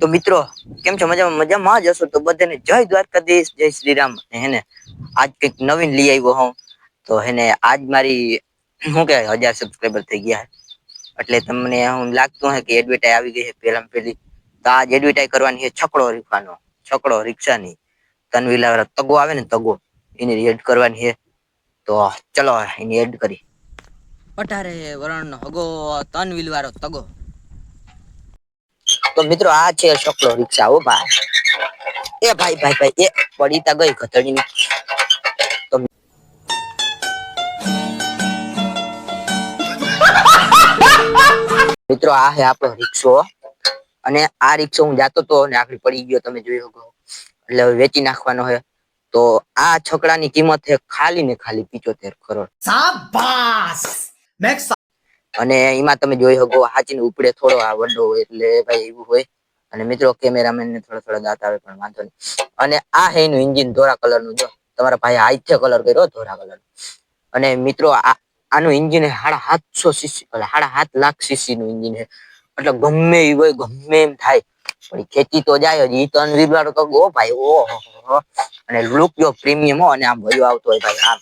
તો મિત્રો, કેમ છો? મજામાં? મજામાં જ હશો? તો બધાને જય દ્વારકાધીશ, જય શ્રી રામ હેને, આજ કંઈક નવીન લઈ આવ્યો હું તો હેને, આજ મારી, શું કે હજાર સબસ્ક્રાઈબર થઈ ગયા એટલે તમને હું લાગતું હે કે એડવર્ટાઈ આવી ગઈ છે પેલા પેલી તો આજ એડવર્ટાઈ કરવાની છે છકડો રીફાનો. છકડો રિક્ષાની. તનવીલા તગો આવે ને તગો, એની એડ કરવાની છે. તો ચલો, એની એડ કરી. અઢારે વરણ હગો તન વ્હીલ વાળો તગો. મિત્રો આ છે છકડો રિક્ષા ઓ ભાઈ. એ ભાઈ ભાઈ ભાઈ, એ પડી તા ગઈ ઘતડીની તો મિત્રો, આ છે આપણો રિક્ષો અને આ રિક્ષો હું જાતો તો ને આખરી પડી ગયો, તમે જોઈ શકો. એટલે હવે વેચી નાખવાનો છે. તો આ છકડાની કિંમત છે ખાલી ને ખાલી પિચોતેર કરોડ. શાબાશ! મેં અને એમાં તમે જોઈ શકો, હાચીને ઉપડે થોડો આ વડો હોય એટલે ભાઈ એવું હોય. અને મિત્રો કેમેરામેન ને થોડા થોડા દાંત આવે પણ વાંધો નહીં. અને આ હે એનું ઇન્જિન ધોરા કલરનું જો. તમારા ભાઈ આઈથે કલર કર્યો ધોરા કલર અને મિત્રો આનું એન્જિન સાડા સાતસો સીસી સાડા સાત લાખ સીસી નું એન્જિન છે. એટલે ગમે એ હોય, ગમે એમ થાય. પણ ખેતી તો જાય જ. ઈ તો અનવીર તો ઓ ભાઈ ઓ અને લુક જો પ્રીમિયમ હો, અને આમ વયો આવતો હોય ભાઈ, આમ.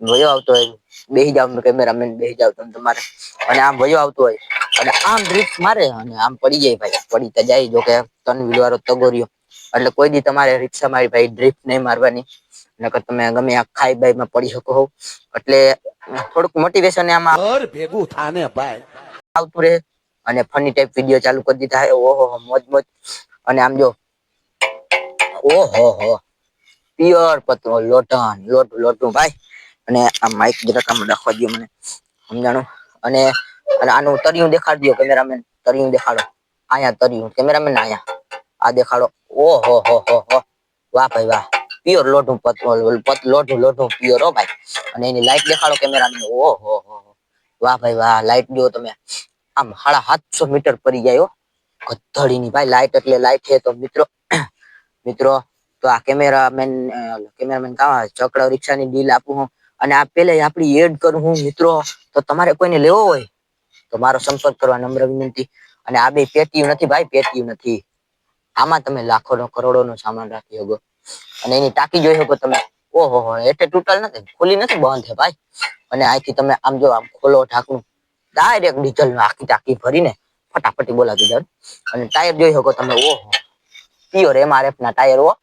વયો આવતો હોય. બેસી જાવ કેમેરામેન બેસી જાવ તમે તમારે. અને આમ વયો આવતો હોય. અને આમ ડ્રિફ્ટ મારે અને આમ પડી જાય ભાઈ. પડી તો જાય જો કે તન વિલવારો તગોરિયો. એટલે કોઈ દી તમારે રિક્ષા મારી ભાઈ ડ્રિફ્ટ નહીં મારવાની. નકર તમે ગમે આ ખાઈ બાઈ માં પડી શકો હો. એટલે થોડુંક મોટિવેશન આમાં ભેગું થાને ભાઈ. આવતું રહે. અને ફની ટાઈપ વીડિયો ચાલુ કરી દીધા હે. ઓહો મોજ મોજ. અને આમ જો. ઓહો હો. પિયર પતરો લોટન લોટ લોટું. ભાઈ અને આ માઇક જરાક આમ રાખવા દો મને. સમજાણું? અને આનું તરિયું દેખાડજો કેમેરામેન તરિયું દેખાડો. આયા તરિયું કેમેરામેન આયા. આ દેખાડો. ઓહો, હો હો હો. વાહ ભાઈ વાહ. પ્યોર લોઢું પત લોઢું લોઢું પ્યોર હો ભાઈ. અને એની લાઈટ દેખાડો કેમેરામેન ઓહો, હો હો. વાહ ભાઈ વાહ. લાઈટ જો તમે. આમ સાડા સાતસો મીટર પડી જાય હો. ગધડીની ભાઈ લાઈટ એટલે લાઈટ છે તો મિત્રો મિત્રો, તો આ કેમેરામેન કેમેરામેન કાં, ચકડા રિક્ષાની ડીલ આપું હું. અને આ પેલે આપણી એડ કરું હું, મિત્રો, તો તમારે કોઈને લેવો હોય, તો મારો સંપર્ક કરવા નમ્ર વિનંતી. અને આ બે પેટીયું નથી ભાઈ પેટીયું નથી. આમાં તમે લાખો નો કરોડો નો સામાન રાખી શકો. અને એની ટાંકી જોઈ શકો તમે. ઓહો હો, એટલે તૂટલ નથી ખુલી નથી, બંધ છે ભાઈ. અને અહીંથી તમે આમ જો, આમ ખોલો ઢાંકણું. ડાયરેક્ટ ડીઝલ આખી ટાંકી ભરીને ફટાફટી બોલાવી દઉં. અને ટાયર જોઈ શકો તમે, ઓહો. પ્યોર એમઆરએફ ના ટાયર હો.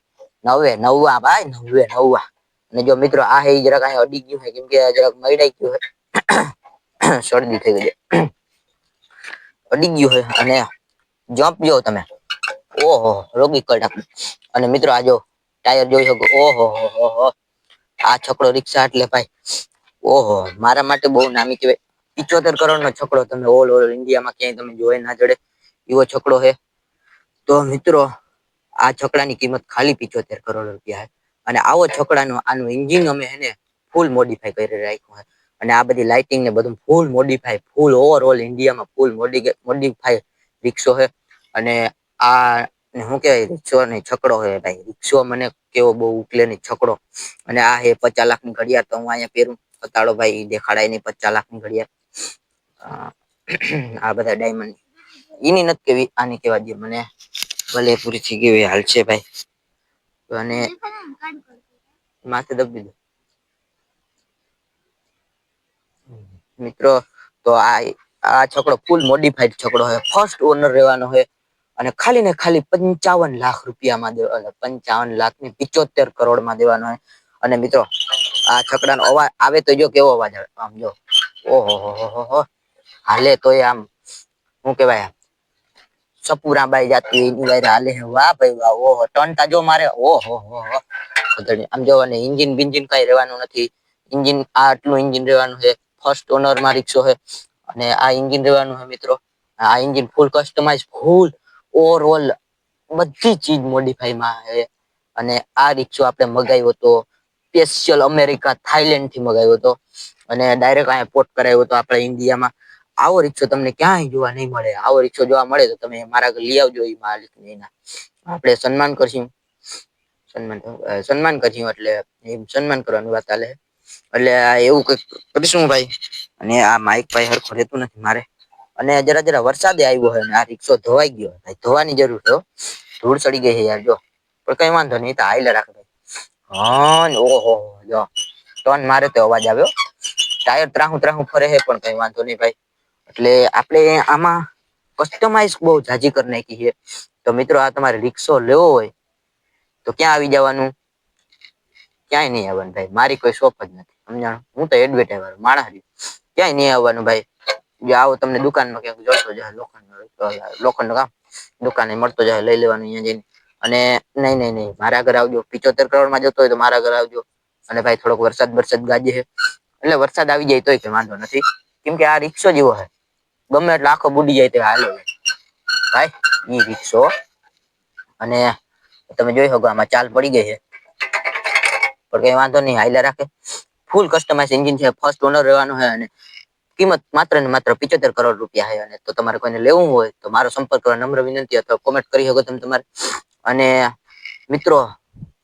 નવે નવા ભાઈ નવે નવા અને જો મિત્રો આ હે જરાક અહીં અડી ગયું છે કેમ કે જરાક મઈડાઈ ગયું છે શરદી થઈ ગઈ અડી ગયું છે અને જમ્પ જો તમે. ઓહો, રોગી કડાક. અને મિત્રો આ જો ટાયર જોઈ શકો. ઓહો આ છકડો રિક્ષા એટલે ભાઈ. ઓહો, મારા માટે બહુ નામી કહેવાય. પિચોતેર કરોડ નો છકડો તમે ઓલ ઓવર ઇન્ડિયામાં ક્યાંય તમે જોઈ ના જડે. એવો છકડો છે તો મિત્રો, આ છકડાની કિંમત ખાલી પિચોતેર કરોડ રૂપિયા છે અને આવો છકડાનું આનું એન્જિન અમે એને ફૂલ મોડિફાઈ કરી રાખ્યું છે અને આ બધી લાઇટિંગ ને બધું ફૂલ મોડિફાઈ ફૂલ ઓવરઓલ ઇન્ડિયામાં ફૂલ મોડિફાઈ રિક્ષો છે અને આ શું કહેવાય રિક્ષો ને છકડો છે ભાઈ. રિક્ષો મને કેવો બહુ ઉકલે ને છકડો. અને આ હે પચાસ લાખની ઘડિયાળ, તો હું અહીંયા પહેરું. પતાડો ભાઈ દેખાડાય નહીં પચાસ લાખની ઘડિયાળ. આ બધા ડાયમંડ એની નથી કેવી, આની કેવા દે મને. ભલે પૂરી થઈ ગઈ હાલ છે ભાઈ. અને માથે દબી દો મિત્રો તો આ આ છકડો ફૂલ મોડિફાઈડ છકડો હોય. ફર્સ્ટ ઓનર રહેવાનો હોય અને ખાલી ને ખાલી પંચાવન લાખ રૂપિયામાં દેવા પંચાવન લાખની પિચોતેર કરોડમાં દેવાનો હોય. અને મિત્રો આ છકડાનો અવાજ આવે તો જો કેવો અવાજ આવે? આમ જો. ઓહો હો હો હો હો. હાલે તો આમ શું સપુરાબાઈ જાતી એની વાયરે હાલે છે. વાહ ભાઈ વાહ, ઓહો ટનતા જો મારે, ઓહો આમ જો અને એન્જિન બિન્જિન કઈ રહેવાનું નથી. ઇન્જિન આટલું એન્જિન રહેવાનું છે. ફર્સ્ટ ઓનરમાં રિક્ષો છે. અને આ ઇન્જિન રહેવાનું છે મિત્રો. આ engine full customise full overall બધી ચીજ મોડિફાઈ માં છે. અને આ રિક્ષો આપણે મગાવ્યો હતો સ્પેશિયલ અમેરિકા થાઈલેન્ડથી મગાવ્યો હતો. અને ડાયરેક્ટ અહીંયા પોર્ટ કરાવ્યો હતો આપણે ઇન્ડિયામાં આવો રિક્ષો તમને ક્યાંય જોવા નહીં મળે. આવો રિક્ષો જોવા મળે તો તમે મારા આગળ લઈ આવજો એ માલિકને એના. આપણે સન્માન કરશું. સન્માન સન્માન કરશું એટલે એમ સન્માન કરવાની વાત આલે એટલે આ એવું કંઈક કરીશું ભાઈ. અને આ માઇક ભાઈ હરખો રહેતું નથી મારે. અને જરા જરા વરસાદે આવ્યો હોય અને આ રિક્ષો ધોવાઈ ગયો ભાઈ, ધોવાની જરૂર છે ધૂળ ચડી ગઈ છે યાર, જો. પણ કઈ વાંધો નહીં તો હાઈલે રાખ ભાઈ. હા ઓહો, જો. ટોન મારે તો અવાજ આવ્યો. ટાયર ત્રાહું ત્રાહું ફરે છે પણ કઈ વાંધો નહીં ભાઈ. એટલે આપણે આમાં કસ્ટમાઇઝ બહુ જાજી કરી નાખી છે. તો મિત્રો, આ તમારે રિક્ષો લેવો હોય, તો ક્યાં આવી જવાનું? ક્યાંય નહીં આવવાનું ભાઈ. મારી કોઈ શોપ જ નથી. સમજાણો? હું તો એડવર્ટાઈઝર માણસ ક્યાંય નહીં આવવાનું ભાઈ. જો આવો તમને દુકાનમાં ક્યાંક જોતો જાય લોખંડ લોખંડ કામ, દુકાને મળતો જાય, લઈ લેવાનું અહીંયા જઈને. અને નહીં નહીં નહીં. મારા ઘરે આવજો. પિચોતેર કરોડમાં જતો હોય તો મારા ઘરે આવજો. અને ભાઈ, થોડોક વરસાદ વરસાદ ગાજે છે. એટલે વરસાદ આવી જાય તોય કે વાંધો નથી. કેમ કે આ રિક્ષો જેવો છે. ગમે એટલે આખો બુડી જાય તે હાલો. ભાઈ, ઈ રિક્ષો અને તમે જોઈ શકો આમાં ચાલ પડી ગઈ છે. પણ કઈ વાંધો નહીં હાઈલા રાખે. ફૂલ કસ્ટમાઇઝ એન્જિન છે ફર્સ્ટ ઓનર રહેવાનું છે અને કિંમત માત્ર ને માત્ર પિચોતેર કરોડ રૂપિયા છે. અને તો તમારે કોઈને લેવું હોય, તો મારો સંપર્ક કરવા નમ્ર વિનંતી અથવા કોમેન્ટ કરી શકો તમે તમારે. અને મિત્રો,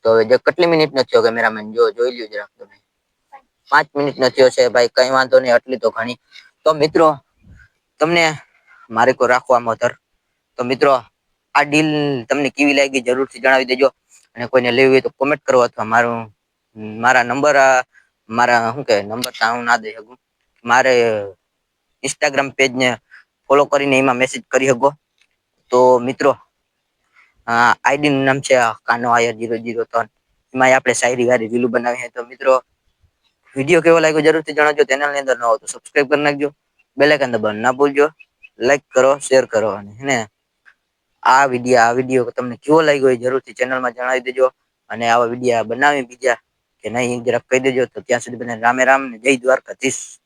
તો જે કેટલી મિનિટ નો થયો કેમેરામેન જો જોઈ લ્યો જરાક તમે. પાંચ મિનિટ નો થયો છે, ભાઈ કઈ વાંધો નહીં, આટલી તો ઘણી. તો મિત્રો તમને મારે કોઈ રાખવામાં ધર તો મિત્રો, આ ડીલ તમને કેવી લાગી જરૂરથી જણાવી દેજો. અને કોઈને લેવી હોય તો કોમેન્ટ કરો અથવા મારું, મારા નંબર મારા, શું કે નંબર તો હું ના દઈ શકું. મારે ઇન્સ્ટાગ્રામ પેજ ને ફોલો કરીને એમાં મેસેજ કરી શકો. તો મિત્રો આઈડી નું નામ છે કાનો આયર જીરો જીરો ત્રણ. એમાં આપણે શાયરી ગારી રીલું બનાવી છે તો મિત્રો, વીડિયો કેવો લાગ્યો જરૂરથી જણાવજો. ચેનલની અંદર ન હોય તો સબસ્ક્રાઇબ કરી નાખજો. બેલાઇકન દબાવવાનું. ના ભૂલજો. લાઈક કરો શેર કરો અને આ વીડિયો આ વીડિયો તમને કેવો લાગ્યો એ જરૂરથી ચેનલમાં જણાવી દેજો અને આવા વિડીયા બનાવી બીજા કે નહીં, જરાક કહી દેજો તો ત્યાં સુધી બને રામે રામ ને જય દ્વારકાધીશ.